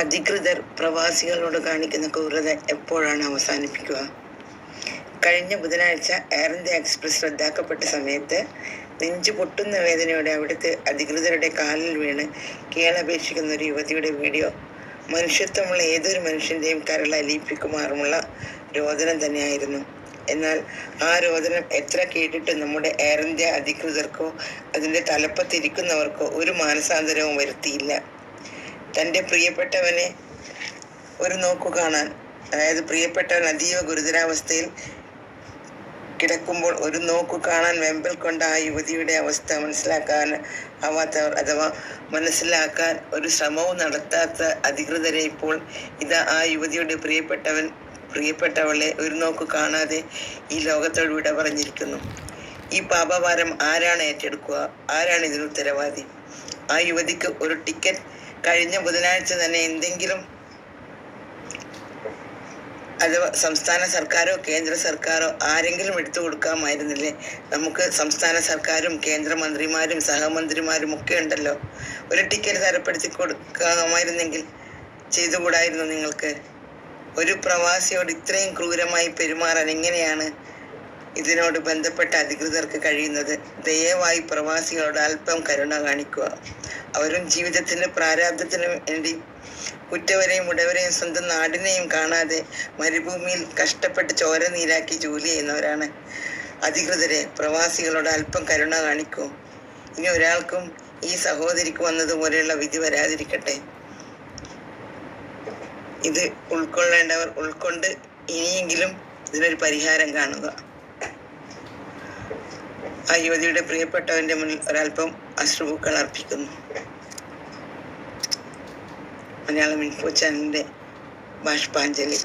അധികൃതർ പ്രവാസികളോട് കാണിക്കുന്ന ക്രൂരത എപ്പോഴാണ് അവസാനിപ്പിക്കുക? കഴിഞ്ഞ ബുധനാഴ്ച എയർ ഇന്ത്യ എക്സ്പ്രസ് റദ്ദാക്കപ്പെട്ട സമയത്ത് നെഞ്ചു പൊട്ടുന്ന വേദനയോടെ അവിടുത്തെ അധികൃതരുടെ കാലിൽ വീണ് കീഴപേക്ഷിക്കുന്ന ഒരു യുവതിയുടെ വീഡിയോ മനുഷ്യത്വമുള്ള ഏതൊരു മനുഷ്യന്റെയും കരൾ അലിയിപ്പിക്കുമാറുമുള്ള രോദനം തന്നെയായിരുന്നു. എന്നാൽ ആ രോദനം എത്ര കേട്ടിട്ട് നമ്മുടെ എയർ ഇന്ത്യ അധികൃതർക്കോ അതിന്റെ തലപ്പത്തിരിക്കുന്നവർക്കോ ഒരു മാനസാന്തരവും വരുത്തിയില്ല. തന്റെ പ്രിയപ്പെട്ടവനെ ഒരു നോക്കു കാണാൻ. അതായത് പ്രിയപ്പെട്ടവൻ അതീവ ഗുരുതരാവസ്ഥയിൽ കിടക്കുമ്പോൾ ഒരു നോക്കു കാണാൻ വെമ്പൽ കൊണ്ട ആ യുവതിയുടെ അവസ്ഥ മനസ്സിലാക്കാൻ ആവാത്തവർ അഥവാ മനസ്സിലാക്കാൻ ഒരു ശ്രമവും നടത്താത്ത അധികൃതരെ ഇപ്പോൾ ഇതാ ആ യുവതിയുടെ പ്രിയപ്പെട്ടവൻ പ്രിയപ്പെട്ടവളെ ഒരു നോക്കു കാണാതെ ഈ ലോകത്തോട് വിട പറഞ്ഞിരിക്കുന്നു. ഈ പാപഭാരം ആരാണ് ഏറ്റെടുക്കുക? ആരാണ് ഇതിന് ഉത്തരവാദി? ആ യുവതിക്ക് ഒരു ടിക്കറ്റ് കഴിഞ്ഞ ബുധനാഴ്ച തന്നെ എന്തെങ്കിലും അഥവാ സംസ്ഥാന സർക്കാരോ കേന്ദ്ര സർക്കാരോ ആരെങ്കിലും എടുത്തു കൊടുക്കാമായിരുന്നില്ലേ? നമുക്ക് സംസ്ഥാന സർക്കാരും കേന്ദ്രമന്ത്രിമാരും സഹമന്ത്രിമാരും ഒക്കെ ഉണ്ടല്ലോ. ഒരു ടിക്കറ്റ് തരപ്പെടുത്തി കൊടുക്കാമായിരുന്നെങ്കിൽ ചെയ്തുകൂടായിരുന്നു നിങ്ങൾക്ക്. ഒരു പ്രവാസിയോട് ഇത്രയും ക്രൂരമായി പെരുമാറാൻ എങ്ങനെയാണ് ഇതിനോട് ബന്ധപ്പെട്ട അധികൃതർക്ക് കഴിയുന്നത്? ദയവായി പ്രവാസികളോട് അല്പം കരുണ കാണിക്കുക. അവരും ജീവിതത്തിന്റെ പ്രാരാബ്ദത്തിനു വേണ്ടി ഉറ്റവരെയും ഉടവരെയും സ്വന്തം നാടിനെയും കാണാതെ മരുഭൂമിയിൽ കഷ്ടപ്പെട്ട് ചോര നീരാക്കി ജോലി ചെയ്യുന്നവരാണ്. അധികൃതരെ പ്രവാസികളോട് അല്പം കരുണ കാണിക്കൂ. ഇനി ഒരാൾക്കും ഈ സഹോദരിക്ക് വന്നതുപോലെയുള്ള വിധി വരാതിരിക്കട്ടെ. ഇത് ഉൾക്കൊള്ളേണ്ടവർ ഉൾക്കൊണ്ട് ഇനിയെങ്കിലും ഇതിനൊരു പരിഹാരം കാണുക. ആ യുവതിയുടെ പ്രിയപ്പെട്ടവന്റെ മുന്നിൽ ഒരല്പം അശ്രുപൂക്കൾ അർപ്പിക്കുന്നു. മലയാളം ഇൻഫോ ചാനലിന്റെ ബാഷ്പാഞ്ജലി.